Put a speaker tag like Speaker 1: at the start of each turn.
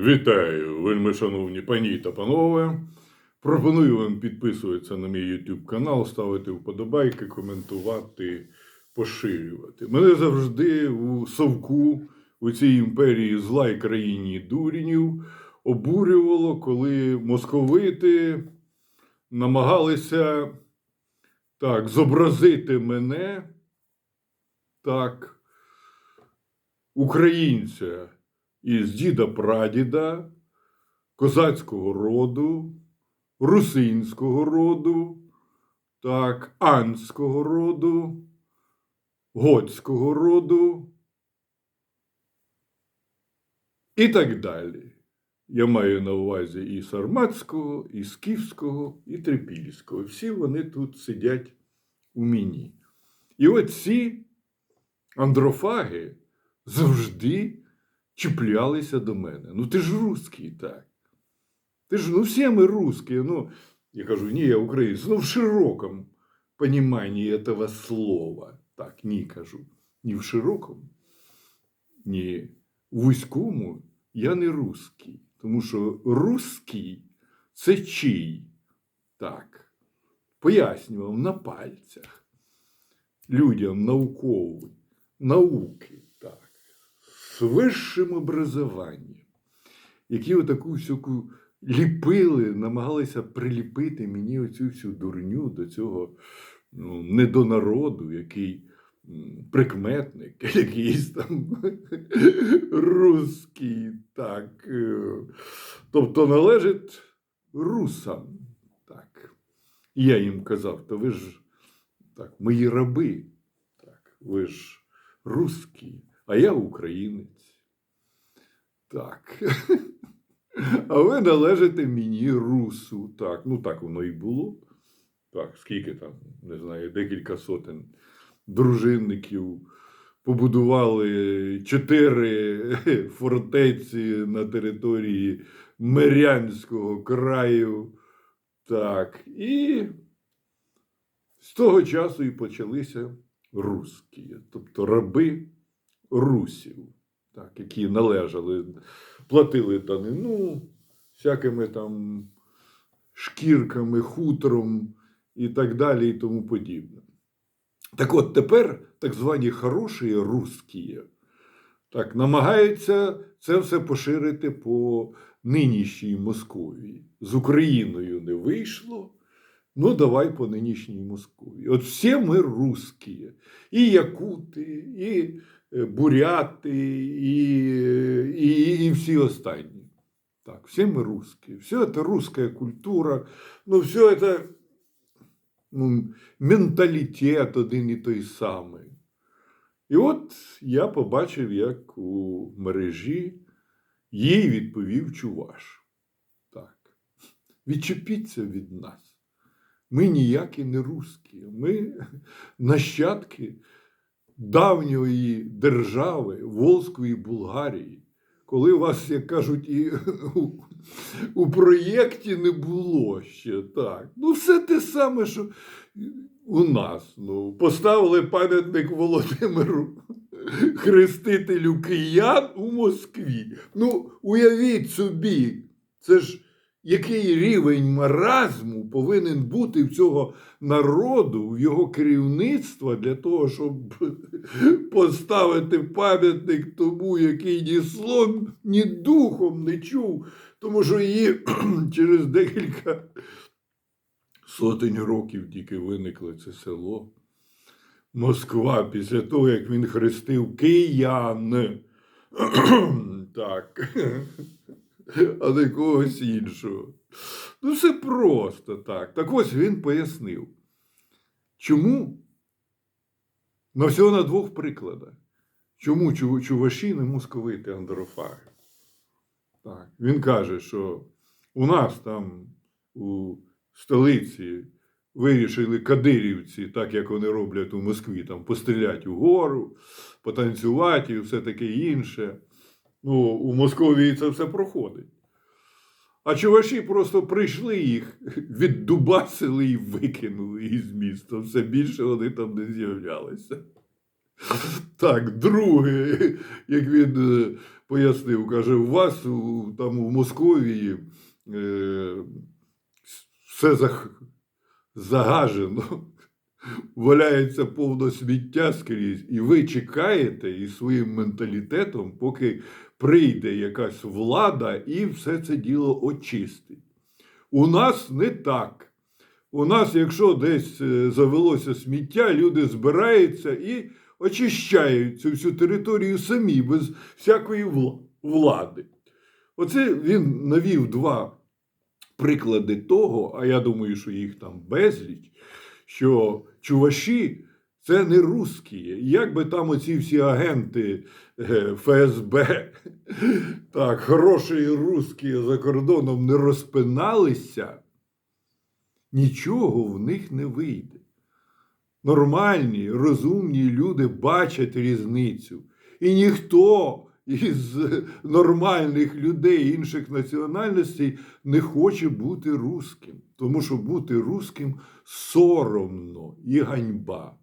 Speaker 1: Вітаю, вельми шановні пані та панове. Пропоную вам підписуватися на мій YouTube канал, ставити вподобайки, коментувати, поширювати. Мене завжди у совку у цій імперії зла і країні дурінів обурювало, коли московити намагалися так, зобразити мене так, українця із діда прадіда, козацького роду, русинського роду, так, анського роду, готського роду і так далі. Я маю на увазі і сарматського, і скіфського, і трипільського. Всі вони тут сидять у мені. І от ці андрофаги завжди чіплялися до мене. Ну, ти ж русський, так. Ти ж, ну, всі ми русські. Ну, я кажу, ні, я українець. Ну, в широкому понимании этого слова. Так, ні, кажу. Ні в широкому, ні в вузькому я не русський. Тому що русський це чий? Так. Пояснював на пальцях людям наукової, науки, Вищим образованням, які отаку всяку ліпили, намагалися приліпити мені оцю всю дурню до цього ну, недонароду, який прикметник, якийсь там русський, так. е, Тобто належить русам. Так. І я їм казав, то ви ж так, мої раби, так, ви ж русські, а я українець. Так. А ви належите мені русу. Так, ну так воно і було. Так, скільки там, не знаю, декілька сотень дружинників побудували чотири фортеці на території Мирянського краю. Так, і з того часу і почалися русські, тобто раби русів, так, які належали, платили данину всякими там шкірками, хутром і так далі, і тому подібне. Так от тепер так звані хороші русські так, намагаються це все поширити по нинішній Московії. З Україною не вийшло. Ну, давай по нинішній Москві. От всі ми русські. І якути, і е, буряти, і, і, і всі останні. Так, всі ми русські. Все це русская культура. Ну, все це ну, менталітет один і той самий. І от я побачив, як у мережі їй відповів Чуваш. Так. Відчепіться від нас. Ми ніякі не русські. Ми нащадки давньої держави Волзької Булгарії. Коли вас, як кажуть, і у, у проєкті не було ще так. Ну, все те саме, що у нас. Ну, поставили пам'ятник Володимиру Хрестителю киян у Москві. Ну, уявіть собі, це ж який рівень маразму повинен бути в цього народу, в його керівництва для того, щоб поставити пам'ятник тому, який ні словом, ні духом не чув, тому що її через декілька сотень років тільки виникло це село. Москва після того, як він хрестив киян. так. А не когось іншого. Ну, все просто так. Так ось він пояснив, чому на всього на двох прикладах. Чому чуваші не московити андрофаги? Так. Він каже, що у нас там у столиці вирішили кадирівці, так як вони роблять у Москві, там постріляти угору, потанцювати і все таке інше. Ну, у Московії це все проходить. А чуваші просто прийшли їх, віддубасили і викинули із міста. Все більше вони там не з'являлися. Так, друге, як він е, пояснив, каже, у вас у, там у Московії е, все загажено, валяється повно сміття скрізь, і ви чекаєте із своїм менталітетом, поки прийде якась влада і все це діло очистить. У нас не так. У нас, якщо десь е, завелося сміття, люди збираються і очищають цю всю територію самі, без всякої влади. Оце він навів два приклади того, а я думаю, що їх там безліч, що чуваші це не русські. Як би там оці всі агенти е, ФСБ, так, хороші русські за кордоном не розпиналися, нічого в них не вийде. Нормальні, розумні люди бачать різницю. І ніхто із нормальних людей інших національностей не хоче бути русським. Тому що бути русським соромно і ганьба.